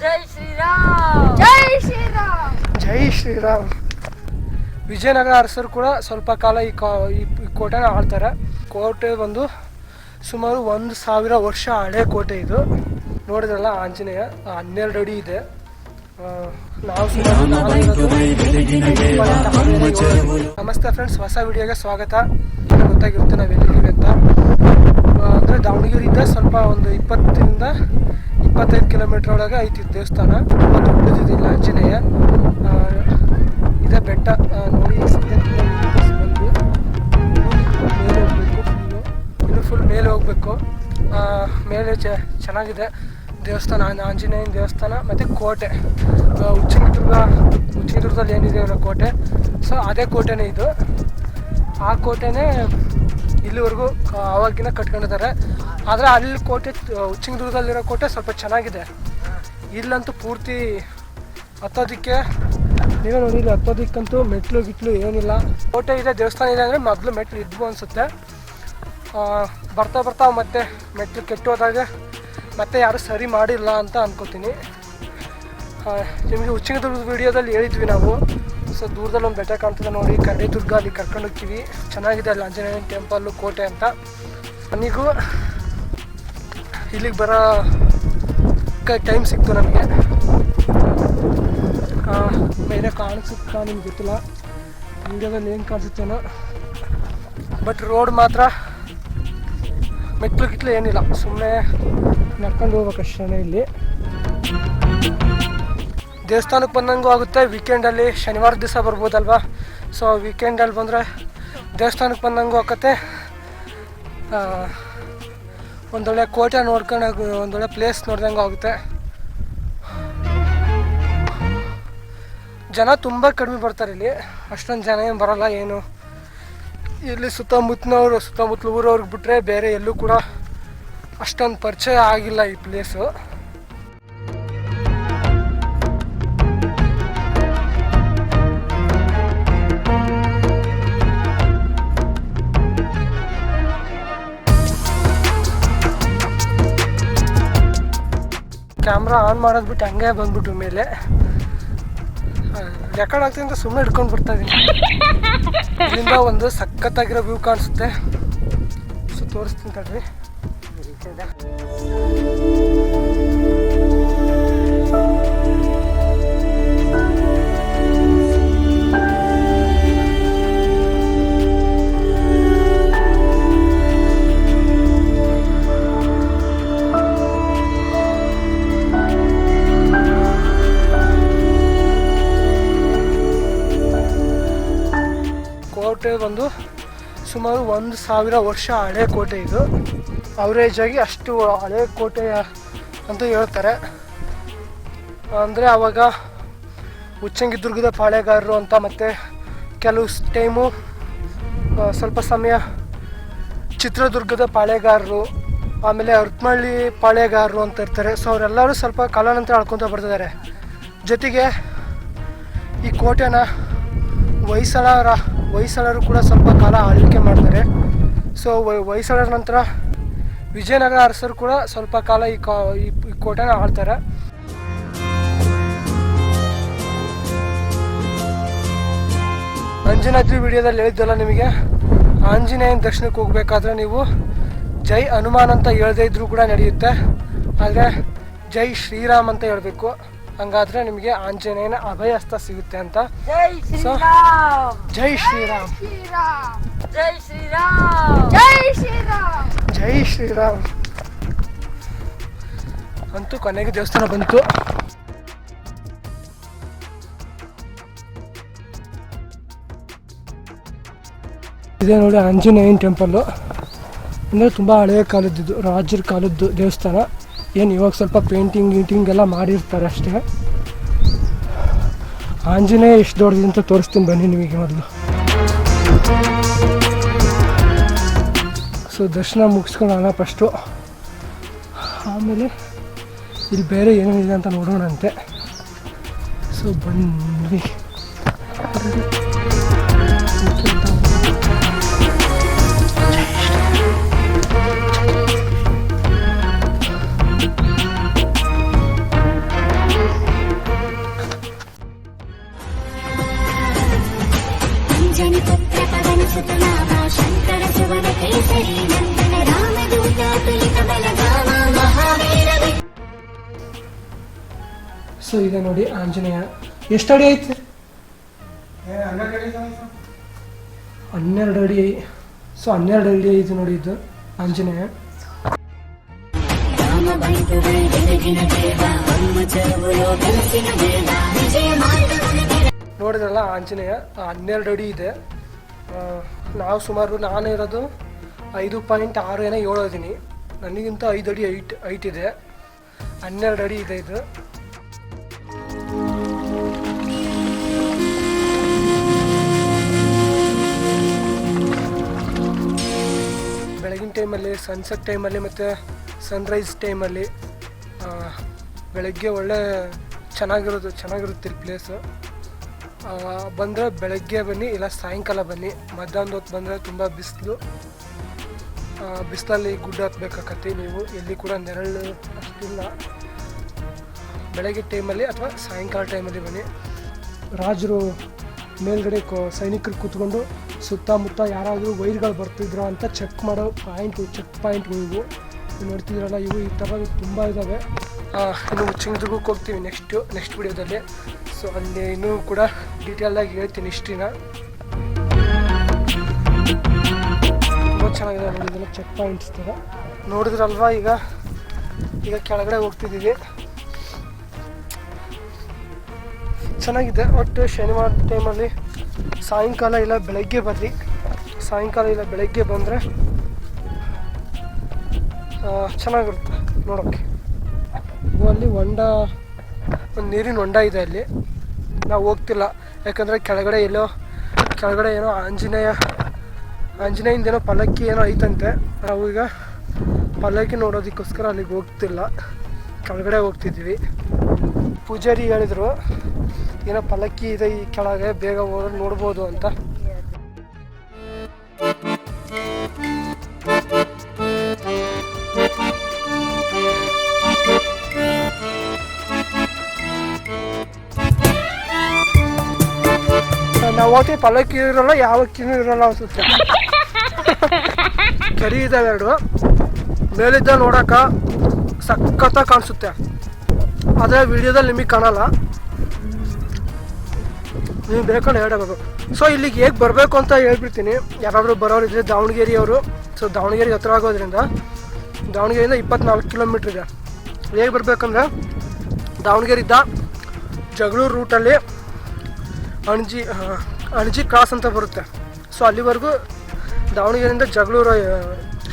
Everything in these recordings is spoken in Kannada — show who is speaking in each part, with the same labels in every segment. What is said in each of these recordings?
Speaker 1: ಜೈ ಶ್ರೀರಾಮ್. ಜೈ ಶ್ರೀರಾಮ್.
Speaker 2: ಜೈ ಶ್ರೀರಾಮ್. ವಿಜಯನಗರ ಅರಸರು ಕೂಡ ಸ್ವಲ್ಪ ಕಾಲ ಈ ಕಾ ಈ ಈ ಕೋಟೆನ ಆಳ್ತಾರೆ. ಕೋಟೆ ಬಂದು ಸುಮಾರು ಒಂದು ಸಾವಿರ ವರ್ಷ ಹಳೆ ಕೋಟೆ ಇದು. ನೋಡಿದ್ರಲ್ಲ ಆಂಜನೇಯ ಹನ್ನೆರಡು ಅಡಿ ಇದೆ. ಆ, ನಾವು ಸುಮಾರು ನಮಸ್ತೆ ಫ್ರೆಂಡ್ಸ್ ಹೊಸ ವಿಡಿಯೋಗೆ ಸ್ವಾಗತ. ಗೊತ್ತಾಗಿರುತ್ತೆ ನಾವು ಎಲ್ಲಿದ್ದೀವಿ ಅಂತ ಅಂದರೆ ದಾವಣಗೆರೆಯಿಂದ ಸ್ವಲ್ಪ ಒಂದು ಇಪ್ಪತ್ತರಿಂದ ಇಪ್ಪತ್ತೈದು ಕಿಲೋಮೀಟ್ರ್ ಒಳಗೆ ಐತಿ ದೇವಸ್ಥಾನ ದೊಡ್ಡದಿದಿಲ್ಲ ಆಂಜನೇಯ. ಇದೆ ಬೆಟ್ಟ ನೋಡಿ ಮೇಲೆ ಹೋಗ್ಬೇಕು ಫುಲ್ ಮೇಲೆ ಹೋಗ್ಬೇಕು. ಮೇಲೆ ಚ, ಚೆನ್ನಾಗಿದೆ ದೇವಸ್ಥಾನ, ಆಂಜ- ಆಂಜನೇಯನ ದೇವಸ್ಥಾನ ಮತ್ತು ಕೋಟೆ. ಉಚ್ಚಂಗಿದುರ್ಗ ಉಚ್ಚಂಗಿದುರ್ಗದಲ್ಲಿ ಏನಿದೆ ಇರೋ ಕೋಟೆ? ಸೊ ಅದೇ ಕೋಟೆನೇ ಇದು. ಆ ಕೋಟೆನೇ ಇಲ್ಲಿವರೆಗೂ ಅವಾಗಿನ ಕಟ್ಕೊಂಡಿದ್ದಾರೆ. ಆದರೆ ಅಲ್ಲಿ ಕೋಟೆ ಉಚ್ಚಿಂಗದುರ್ಗದಲ್ಲಿರೋ ಕೋಟೆ ಸ್ವಲ್ಪ ಚೆನ್ನಾಗಿದೆ. ಇಲ್ಲಂತೂ ಪೂರ್ತಿ ಹತ್ತೋದಕ್ಕೆ, ನೀವೇ ನೋಡಿ, ಇಲ್ಲಿ ಹತ್ತೋದಕ್ಕಂತೂ ಮೆಟ್ಲು ಗಿಟ್ಲು ಏನಿಲ್ಲ. ಕೋಟೆ ಇದೆ, ದೇವಸ್ಥಾನ ಇದೆ ಅಂದರೆ ಮೊದಲು ಮೆಟ್ಲು ಇದ್ವು ಅನಿಸುತ್ತೆ. ಬರ್ತಾ ಬರ್ತಾ ಮತ್ತೆ ಮೆಟ್ಲು ಕೆಟ್ಟು ಹೋದಾಗ ಮತ್ತೆ ಯಾರು ಸರಿ ಮಾಡಿಲ್ಲ ಅಂತ ಅನ್ಕೋತೀನಿ. ನಿಮಗೆ ಉಚ್ಚಿಂಗದುರ್ಗದ ವಿಡಿಯೋದಲ್ಲಿ ಹೇಳಿದ್ವಿ ನಾವು. ಸೊ ದೂರದಲ್ಲಿ ಒಂದು ಬೆಟ್ಟ ಕಾಣ್ತದೆ ನೋಡಿ. ಕರಡಿದುರ್ಗ ಅಲ್ಲಿ ಕರ್ಕೊಂಡು ಹೋಗ್ತೀವಿ. ಚೆನ್ನಾಗಿದೆ ಅಲ್ಲಿ ಆಂಜನೇಯನ ಟೆಂಪಲ್ಲು ಕೋಟೆ ಅಂತ. ನನಗೂ ಇಲ್ಲಿಗೆ ಬರೋ ಟೈಮ್ ಸಿಕ್ತು ನಮಗೆ. ಬೇರೆ ಕಾಣಿಸುತ್ತಾ ನಿಮ್ಗೆ ಗೊತ್ತಿಲ್ಲ. ವಿಡಿಯೋದಲ್ಲಿ ಏನು ಕಾಣಿಸುತ್ತೇನೋ. ಬಟ್ ರೋಡ್ ಮಾತ್ರ ಮೆಟ್ಲು ಗಿಟ್ಲು ಏನಿಲ್ಲ. ಸುಮ್ಮನೆ ನಡ್ಕೊಂಡು ಹೋಗ್ಬೇಕಷ್ಟೇ ಇಲ್ಲಿ. ದೇವಸ್ಥಾನಕ್ಕೆ ಬಂದಂಗೂ ಆಗುತ್ತೆ. ವೀಕೆಂಡಲ್ಲಿ ಶನಿವಾರ ದಿವಸ ಬರ್ಬೋದಲ್ವಾ? ಸೊ ವೀಕೆಂಡಲ್ಲಿ ಬಂದರೆ ದೇವಸ್ಥಾನಕ್ಕೆ ಬಂದಂಗೂ ಆಗುತ್ತೆ. ಒಂದೊಳ್ಳೆ ಕೋಟೆ ನೋಡ್ಕೊಂಡು ಒಂದೊಳ್ಳೆ ಪ್ಲೇಸ್ ನೋಡ್ದಂಗೂ ಆಗುತ್ತೆ. ಜನ ತುಂಬ ಕಡಿಮೆ ಬರ್ತಾರೆ ಇಲ್ಲಿ. ಅಷ್ಟೊಂದು ಜನ ಏನು ಬರೋಲ್ಲ, ಏನು. ಇಲ್ಲಿ ಸುತ್ತಮುತ್ತನವರು, ಸುತ್ತಮುತ್ತಲ ಊರವ್ರಿಗೆ ಬಿಟ್ಟರೆ ಬೇರೆ ಎಲ್ಲೂ ಕೂಡ ಅಷ್ಟೊಂದು ಪರಿಚಯ ಆಗಿಲ್ಲ ಈ ಪ್ಲೇಸು ಕ್ಯಾಮ್ರಾ ಆನ್ ಮಾಡೋದು ಬಿಟ್ಟು ಹಂಗೆ ಬಂದ್ಬಿಟ್ಟು ಮೇಲೆ. ರೆಕಾರ್ಡ್ ಆಗ್ತೀನಿ ಅಂತ ಸುಮ್ಮನೆ ಹಿಡ್ಕೊಂಡು ಬರ್ತಾ ಇದೀನಿ. ಇಲ್ಲಿಂದ ಒಂದು ಸಖತ್ತಾಗಿರೋ ವ್ಯೂ ಕಾಣಿಸುತ್ತೆ. ಸೊ, ತೋರಿಸ್ತೀನಿ ತಡ್ರಿ. ಸುಮಾರು ಒಂದು ಸಾವಿರ ವರ್ಷ ಹಳೆ ಕೋಟೆ ಇದು. ಅವರೇಜ್ ಆಗಿ ಅಷ್ಟು ಹಳೆ ಕೋಟೆ ಅಂತ ಹೇಳ್ತಾರೆ. ಅಂದರೆ ಆವಾಗ ಉಚ್ಚಂಗಿದುರ್ಗದ ಪಾಳೆಗಾರರು ಅಂತ ಮತ್ತು ಕೆಲವು ಟೈಮು ಸ್ವಲ್ಪ ಸಮಯ ಚಿತ್ರದುರ್ಗದ ಪಾಳೆಗಾರರು, ಆಮೇಲೆ ಅರ್ತ್ಮಳ್ಳಿ ಪಾಳೆಗಾರರು ಅಂತ ಇರ್ತಾರೆ. ಸೊ ಅವರೆಲ್ಲರೂ ಸ್ವಲ್ಪ ಕಾಲಾನಂತರ ಆಳ್ಕೊತ ಬರ್ತಿದ್ದಾರೆ. ಜೊತೆಗೆ ಈ ಕೋಟೆನ ಹೊಯ್ಸಳರ ಹೊಯ್ಸಳರು ಕೂಡ ಸ್ವಲ್ಪ ಕಾಲ ಆಳ್ವಿಕೆ ಮಾಡ್ತಾರೆ. ಸೊ ಹೊಯ್ಸಳರ ನಂತರ ವಿಜಯನಗರ ಅರಸರು ಕೂಡ ಸ್ವಲ್ಪ ಕಾಲ ಈ ಕಾ, ಈ ಕೋಟೆನ ಆಳ್ತಾರೆ. ಅಂಜನಾದ್ರಿ ವಿಡಿಯೋದಲ್ಲಿ ಹೇಳಿದ್ದಲ್ಲ ನಿಮಗೆ. ಆಂಜನೇಯನ ದರ್ಶನಕ್ಕೆ ಹೋಗ್ಬೇಕಾದ್ರೆ ನೀವು ಜೈ ಹನುಮಾನ್ ಅಂತ ಹೇಳದೇ ಇದ್ರೂ ಕೂಡ ನಡೆಯುತ್ತೆ. ಆದರೆ ಜೈ ಶ್ರೀರಾಮ್ ಅಂತ ಹೇಳಬೇಕು. ಹಂಗಾದ್ರೆ ನಿಮಗೆ ಆಂಜನೇಯನ ಅಭಯಸ್ತ ಸಿಗುತ್ತೆ ಅಂತ.
Speaker 1: ಶ್ರೀರಾಮ್.
Speaker 2: ಜೈ ಶ್ರೀರಾಮ್.
Speaker 1: ಜೈ ಶ್ರೀರಾಮ್. ಜೈ ಶ್ರೀರಾಮ್.
Speaker 2: ಅಂತೂ ಕೊನೆಗೆ ದೇವಸ್ಥಾನ ಬಂತು. ಇದೇ ನೋಡಿ ಆಂಜನೇಯನ್ ಟೆಂಪಲ್ಲು ಅಂದರೆ ತುಂಬ ಹಳೆಯ ಕಾಲದ್ದು ರಾಜರ ಕಾಲದ್ದು ದೇವಸ್ಥಾನ. ಏನು ಇವಾಗ ಸ್ವಲ್ಪ ಪೇಂಟಿಂಗ್ ಗೀಟಿಂಗ್ ಎಲ್ಲ ಮಾಡಿರ್ತಾರೆ ಅಷ್ಟೇ. ಆಂಜನೇಯ, ಎಷ್ಟು ದೊಡ್ಡದು ಅಂತ ತೋರಿಸ್ತೀನಿ ಬನ್ನಿ ನಿಮಗೆ ಮೊದಲು. ಸೊ ದರ್ಶನ ಮುಗಿಸ್ಕೊಳ್ಳೋಣ ಫಸ್ಟು ಆಮೇಲೆ ಇಲ್ಲಿ ಬೇರೆ ಏನೇನಿದೆ ಅಂತ ನೋಡೋಣಂತೆ. ಸೊ ಬನ್ನಿ.
Speaker 1: ಜನಿಪುತ್ರ ಪವನ ಸುತನಾಭ ಶಂಕರ ಸುವನ ಕೇಸರಿ ನಂದನ ರಾಮದೂತ ತುಲಿತ ಬಲಗಾಮ ಮಹಾವೀರ
Speaker 2: ಸೊ ಈಗ ನೋಡಿ ಆಂಜನೇಯ, ಎಷ್ಟು ಅಡಿ ಐತೆ? ಹನ್ನೆರಡು ಅಡಿ ಸೊ ಹನ್ನೆರಡು ಅಡಿ ಐತೆ ನೋಡಿ ಇದು ಆಂಜನೇಯ. ರಾಮ ಬಂತು ವೈ ಜಗಜಿನ ದೇವ ಬ್ರಹ್ಮಚರ್ವೋ ಕನಸಿನ ದೇವ. ನೋಡಿದ್ರಲ್ಲ ಆಂಜನೇಯ ಹನ್ನೆರಡು ಅಡಿ ಇದೆ. ನಾವು ಸುಮಾರು ನಾನು ಇರೋದು ಐದು ಪಾಯಿಂಟ್ ಆರು ಏನೋ ಏಳು ಇದ್ದೀನಿ ನನಗಿಂತ ಐದು ಅಡಿ ಐಟ್ ಐಟ್ ಇದೆ. ಹನ್ನೆರಡು ಅಡಿ ಇದೆ ಇದು. ಬೆಳಗಿನ ಟೈಮಲ್ಲಿ ಸನ್ಸೆಟ್ ಟೈಮಲ್ಲಿ ಮತ್ತು ಸನ್ರೈಸ್ ಟೈಮಲ್ಲಿ ಬೆಳಗ್ಗೆ ಒಳ್ಳೆ ಚೆನ್ನಾಗಿರೋದು, ಚೆನ್ನಾಗಿರುತ್ತೆ ಪ್ಲೇಸು ಬಂದರೆ ಬೆಳಗ್ಗೆ ಬನ್ನಿ, ಇಲ್ಲ ಸಾಯಂಕಾಲ ಬನ್ನಿ. ಮಧ್ಯಾಹ್ನದ ಹೊತ್ತು ಬಂದರೆ ತುಂಬ ಬಿಸಿಲು. ಬಿಸಿಲಲ್ಲಿ ಗುಡ್ಡ ಹತ್ಬೇಕಾಕತ್ತಿ ನೀವು. ಎಲ್ಲಿ ಕೂಡ ನೆರಳು ಅಷ್ಟಿಲ್ಲ. ಬೆಳಗ್ಗೆ ಟೈಮಲ್ಲಿ ಅಥವಾ ಸಾಯಂಕಾಲ ಟೈಮಲ್ಲಿ ಬನ್ನಿ. ರಾಜರು ಮೇಲ್ಗಡೆ ಕೋ, ಸೈನಿಕರು ಕೂತ್ಕೊಂಡು ಸುತ್ತಮುತ್ತ ಯಾರಾದರೂ ವೈರ್ಗಳು ಬರ್ತಿದ್ರು ಅಂತ ಚೆಕ್ ಮಾಡೋ ಪಾಯಿಂಟು, ಚೆಕ್ ಪಾಯಿಂಟ್ಗಳು ಇವು ನೋಡ್ತಿದ್ರಲ್ಲ ಇವು ಈ ಥರ ತುಂಬ ಇದ್ದಾವೆ ಇನ್ನು ಚಿಂಗದುರ್ಗಕ್ಕೆ ಹೋಗ್ತೀವಿ ನೆಕ್ಸ್ಟು, ನೆಕ್ಸ್ಟ್ ವಿಡಿಯೋದಲ್ಲಿ. ಸೊ ಅಲ್ಲಿ ಇನ್ನೂ ಕೂಡ ಡೀಟೇಲಾಗಿ ಹೇಳ್ತೀನಿ ಹಿಸ್ಟ್ರಿನ ತುಂಬ ಚೆನ್ನಾಗಿದೆ ನೋಡಿದ್ರೆ ಚೆಕ್ ಪಾಯಿಂಟ್ಸ್ ಥರ. ನೋಡಿದ್ರಲ್ವಾ ಈಗ? ಈಗ ಕೆಳಗಡೆ ಹೋಗ್ತಿದ್ದೀವಿ. ಚೆನ್ನಾಗಿದೆ ಒಟ್ಟು ಶನಿವಾರ ಟೈಮಲ್ಲಿ ಸಾಯಂಕಾಲ ಇಲ್ಲ ಬೆಳಗ್ಗೆ ಬರ್ರಿ. ಸಾಯಂಕಾಲ ಇಲ್ಲ ಬೆಳಗ್ಗೆ ಬಂದರೆ ಚೆನ್ನಾಗಿರುತ್ತೆ ನೋಡೋಕ್ಕೆ ಅಲ್ಲಿ ಹೊಂಡ ಒಂದು ನೀರಿನ ಹೊಂಡ ಇದೆ ಅಲ್ಲಿ. ನಾವು ಹೋಗ್ತಿಲ್ಲ. ಯಾಕಂದರೆ ಕೆಳಗಡೆ ಎಲ್ಲೋ, ಕೆಳಗಡೆ ಏನೋ ಆಂಜನೇಯ ಆಂಜನೇಯಿಂದ ಏನೋ ಪಲ್ಲಕ್ಕಿ ಏನೋ ಐತಂತೆ. ನಾವು ಈಗ ಪಲ್ಲಕ್ಕಿ ನೋಡೋದಕ್ಕೋಸ್ಕರ ಅಲ್ಲಿಗೆ ಹೋಗ್ತಿಲ್ಲ. ಕೆಳಗಡೆ ಹೋಗ್ತಿದ್ವಿ ಪೂಜಾರಿ ಹೇಳಿದರು, ಏನೋ ಪಲ್ಲಕ್ಕಿ ಇದೆ ಈ ಕೆಳಗೆ, ಬೇಗ ಹೋದ್ರೆ ನೋಡ್ಬೋದು ಅಂತ. ನಾವು ಹೋಗ್ತೀವಿ ಪಲ್ಲಕ್ಕಿ ಇರಲ್ಲ ಯಾವ ಅಕ್ಕಿನೂ ಇರಲ್ಲ ಅನ್ಸುತ್ತೆ. ಕರಿ ಇದಾವೆ ಎರಡು. ಮೇಲಿದ್ದ ನೋಡಕ ಸಖತ್ತಾಗಿ ಕಾಣಿಸುತ್ತೆ. ಅದೇ ವಿಡಿಯೋದಲ್ಲಿ ನಿಮಗೆ ಕಾಣಲ್ಲ. ನೀವು ಬೇಕಂದ್ರೆ ಹೇಳಬೇಕು ಸೊ ಇಲ್ಲಿಗೆ ಹೇಗೆ ಬರಬೇಕು ಅಂತ ಹೇಳ್ಬಿಡ್ತೀನಿ. ಯಾರಾದರೂ ಬರೋರು ಇದ್ರೆ ದಾವಣಗೆರೆಯವರು. ಸೊ ದಾವಣಗೆರೆ ಹತ್ರ ಆಗೋದ್ರಿಂದ ದಾವಣಗೆರೆಯಿಂದ ಇಪ್ಪತ್ನಾಲ್ಕು ಕಿಲೋಮೀಟ್ರ್ ಇದೆ. ಹೇಗೆ ಬರಬೇಕಂದ್ರೆ ದಾವಣಗೆರೆಯಿಂದ ಜಗಳೂರು ರೂಟಲ್ಲಿ ಅಣಜಿ ಅಣಜಿ ಕ್ರಾಸ್ ಅಂತ ಬರುತ್ತೆ. ಸೊ ಅಲ್ಲಿವರೆಗೂ ದಾವಣಗೆರೆಯಿಂದ ಜಗಳೂರು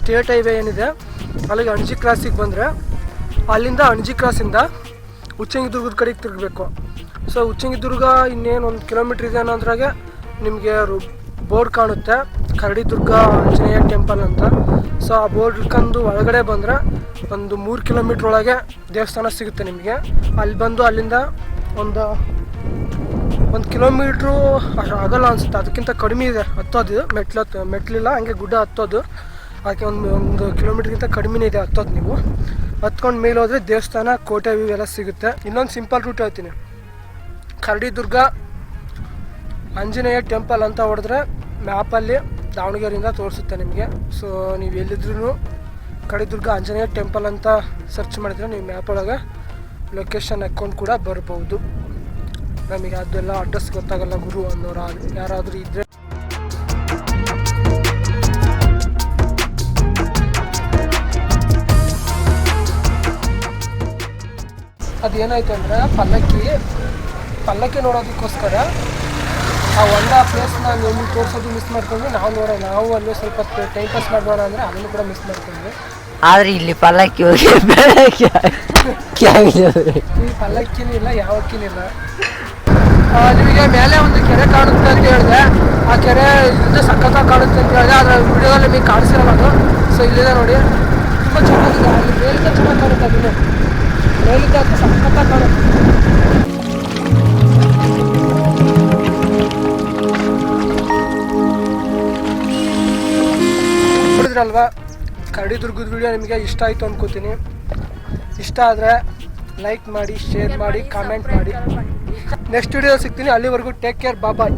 Speaker 2: ಸ್ಟೇಟ್ ಹೈವೇ ಏನಿದೆ, ಅಲ್ಲಿಗೆ ಅಣಜಿ ಕ್ರಾಸಿಗೆ ಬಂದರೆ ಅಲ್ಲಿಂದ ಅಣಜಿ ಕ್ರಾಸಿಂದ ಉಚ್ಚಂಗಿದುರ್ಗದ ಕಡೆಗೆ ತಿರುಗಬೇಕು. ಸೊ ಉಚ್ಚಂಗಿದುರ್ಗ ಇನ್ನೇನು ಒಂದು ಕಿಲೋಮೀಟ್ರ್ ಇದೆ ಅನ್ನೋದ್ರಾಗೆ ನಿಮಗೆ ಬೋರ್ಡ್ ಕಾಣುತ್ತೆ. ಕರಡಿ ದುರ್ಗ ಆಂಜನೇಯ ಟೆಂಪಲ್ ಅಂತ. ಸೊ ಆ ಬೋರ್ಡ್ ಕಂದು ಒಳಗಡೆ ಬಂದರೆ ಒಂದು ಮೂರು ಕಿಲೋಮೀಟ್ರ್ ಒಳಗೆ ದೇವಸ್ಥಾನ ಸಿಗುತ್ತೆ ನಿಮಗೆ. ಅಲ್ಲಿ ಬಂದು ಅಲ್ಲಿಂದ ಒಂದು ಒಂದು ಕಿಲೋಮೀಟ್ರು ಆಗಲ್ಲ ಅನಿಸುತ್ತೆ. ಅದಕ್ಕಿಂತ ಕಡಿಮೆ ಇದೆ. ಹತ್ತೋದು ಮೆಟ್ಲು ಮೆಟ್ಲಿಲ್ಲ, ಹಂಗೆ ಗುಡ್ಡ ಹತ್ತೋದು. ಅದಕ್ಕೆ ಒಂದು ಒಂದು ಕಿಲೋಮೀಟ್ರ್ಗಿಂತ ಕಡಿಮೆನೇ ಇದೆ ಹತ್ತೋದು ನೀವು. ಹತ್ಕೊಂಡು ಮೇಲೆ ಹೋದರೆ ದೇವಸ್ಥಾನ, ಕೋಟೆ ವ್ಯೂ ಸಿಗುತ್ತೆ. ಇನ್ನೊಂದು ಸಿಂಪಲ್ ರೂಟ್ ಹೇಳ್ತೀನಿ. ಕರಡಿದುರ್ಗ, ಆಂಜನೇಯ ಟೆಂಪಲ್ ಅಂತ ಹೊಡೆದ್ರೆ ಮ್ಯಾಪಲ್ಲಿ ದಾವಣಗೆರೆಯಿಂದ ತೋರಿಸುತ್ತೆ ನಿಮಗೆ. ಸೊ ನೀವು ಎಲ್ಲಿದ್ರೂ ಕರಡಿದುರ್ಗ, ಆಂಜನೇಯ ಟೆಂಪಲ್ ಅಂತ ಸರ್ಚ್ ಮಾಡಿದ್ರೆ ನೀವು ಮ್ಯಾಪ್ ಒಳಗೆ ಲೊಕೇಶನ್ ಅಕೌಂಟ್ ಕೂಡ ಬರ್ಬೋದು. ನಮಗೆ ಅದೆಲ್ಲ ಅಡ್ರೆಸ್ ಗೊತ್ತಾಗಲ್ಲ ಗುರು ಅನ್ನೋರು ಯಾರಾದರೂ ಇದ್ದರೆ ಅದೇನಾಯ್ತು ಅಂದರೆ ಪಲ್ಲಕ್ಕಿ ಪಲ್ಲಕ್ಕಿ ನೋಡೋದಕ್ಕೋಸ್ಕರ ಆ ಹೊಂಡ ಪ್ಲೇಸ್ನ ನಿಮ್ಗೆ ತೋರಿಸೋದು ಮಿಸ್ ಮಾಡ್ಕೊಂಡ್ವಿ. ನಾವು ನೋಡೋಣ ನಾವು ಅಲ್ಲೇ ಸ್ವಲ್ಪ ಟೈಮ್ ಪಾಸ್ ಮಾಡೋಣ ಅಂದರೆ ಅದನ್ನು ಕೂಡ ಮಿಸ್ ಮಾಡ್ಕೊಂಡ್ವಿ.
Speaker 3: ಆದ್ರೆ ಇಲ್ಲಿ ಪಲ್ಲಕ್ಕಿ ಹೋಗಿ
Speaker 2: ಪಲ್ಲಕ್ಕಿನೂ ಇಲ್ಲ ಯಾವ ಅಕ್ಕಿನೂ ಇಲ್ಲ. ನಿಮಗೆ ಮೇಲೆ ಒಂದು ಕೆರೆ ಕಾಣುತ್ತೆ ಅಂತ ಹೇಳಿದೆ. ಆ ಕೆರೆ ಇಲ್ಲಿಂದ ಸಖತ್ತ ಕಾಣುತ್ತೆ ಅಂತ ಹೇಳಿದೆ. ಅದರ ವಿಡಿಯೋದಲ್ಲಿ ನಿಮಗೆ ಕಾಣಿಸಿರಲ್ಲ ಅದು. ಸೊ ಇಲ್ಲಿದೆ ನೋಡಿ. ತುಂಬ ಚೆನ್ನಾಗಿದೆ. ಅಲ್ಲಿ ಮೇಲಿಂದ ಚೆನ್ನಾಗಿ ಕಾಣುತ್ತೆ ಅದನ್ನು ಮೇಲಿಂದ ಅದು ಸಖತ್ತ ಕಾಣುತ್ತೆ. ನೋಡಿದ್ರಲ್ವಾ? ಕಡಿದುರ್ಗದ ವಿಡಿಯೋ ನಿಮಗೆ ಇಷ್ಟ ಆಯಿತು ಅನ್ಕೋತೀನಿ. ಇಷ್ಟ ಆದರೆ ಲೈಕ್ ಮಾಡಿ, ಶೇರ್ ಮಾಡಿ ಕಾಮೆಂಟ್ ಮಾಡಿ. ನೆಕ್ಸ್ಟ್ ವಿಡಿಯೋ ಸಿಗ್ತೀನಿ. ಅಲ್ಲಿವರೆಗೂ ಟೇಕ್ ಕೇರ್ ಬಾಬಾಯ್